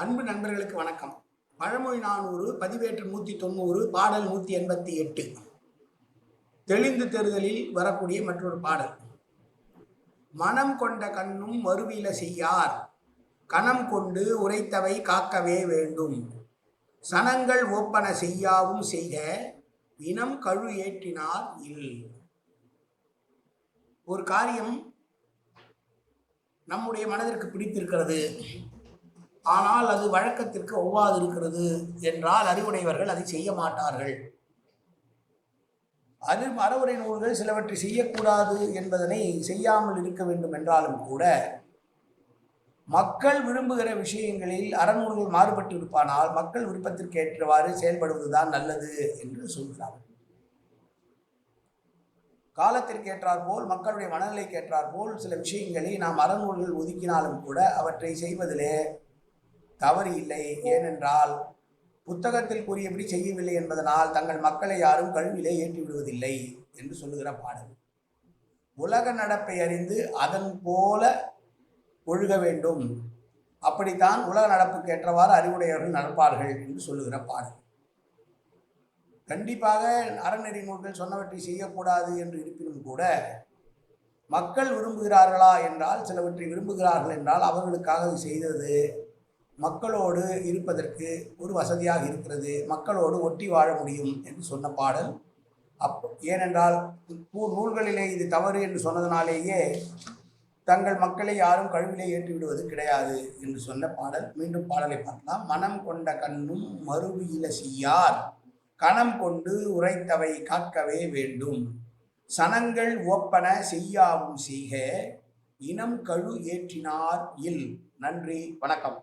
அன்பு நண்பர்களுக்கு வணக்கம். பழமொழி நானூறு பதிவேற்று நூற்றி தொண்ணூறு பாடல் நூற்றி எண்பத்தி எட்டு. தெளிந்து தெருதலில் வரக்கூடிய மற்றொரு பாடல். மனம் கொண்ட கண்ணும் மறுவில செய்யார். கணம் கொண்டு உரைத்தவை காக்கவே வேண்டும். சனங்கள் ஒப்பன செய்யாவும் செய்க இனம் கழு ஏற்றினார் இல். ஒரு காரியம் நம்முடைய மனதிற்கு பிடித்திருக்கிறது. ஆனால் அது வழக்கத்திற்கு ஒவ்வாது இருக்கிறது என்றால் அறிவுடையவர்கள் அதை செய்ய மாட்டார்கள். அது மரபுரை நூல்கள் சிலவற்றை செய்யக்கூடாது என்பதனை செய்யாமல் இருக்க வேண்டும் என்றாலும் கூட மக்கள் விரும்புகிற விஷயங்களில் அறநூல்கள் மாறுபட்டு இருப்பானால் மக்கள் விருப்பத்திற்கு ஏற்றவாறு செயல்படுவதுதான் நல்லது என்று சொல்கிறார்கள் காலத்திற்கு ஏற்றாற்போல் மக்களுடைய மனநிலைக்கு ஏற்றாற்போல் சில விஷயங்களை நாம் அறநூல்கள் ஒதுக்கினாலும் கூட அவற்றை செய்வதிலே தவறு இல்லை ஏனென்றால் புத்தகத்தில் கூறியபடி செய்யவில்லை என்பதனால் தங்கள் மக்களை யாரும் கல்வியிலே ஏற்றி விடுவதில்லை என்று சொல்லுகிற பாடல். உலக நடப்பை அறிந்து அதன் போல ஒழுக வேண்டும். அப்படித்தான் உலக நடப்புக்கு ஏற்றவாறு அறிவுடையவர்கள் நடப்பார்கள் என்று சொல்லுகிற பாடல். கண்டிப்பாக அறநெறி நூல்கள் சொன்னவற்றை செய்யக்கூடாது என்று இருப்பினும் கூட மக்கள் விரும்புகிறார்களா என்றால் சிலவற்றை விரும்புகிறார்கள் என்றால் அவர்களுக்காக செய்தது மக்களோடு இருப்பதற்கு ஒரு வசதியாக இருக்கிறது மக்களோடு ஒட்டி வாழ முடியும் என்று சொன்ன பாடல். அப் ஏனென்றால் நூல்களிலே இது தவறு என்று சொன்னதனாலேயே தங்கள் மக்களை யாரும் கழுவிலே ஏற்றி விடுவது கிடையாது என்று சொன்ன பாடல். மீண்டும் பாடலை பார்க்கலாம். மனம் கொண்ட கண்ணும் மறுவியில செய்யார் கணம் கொண்டு உரைத்தவை காக்கவே வேண்டும். சனங்கள் ஒப்பன செய்யாவும் செய்க இனம் கழு ஏற்றினார் இல். நன்றி வணக்கம்.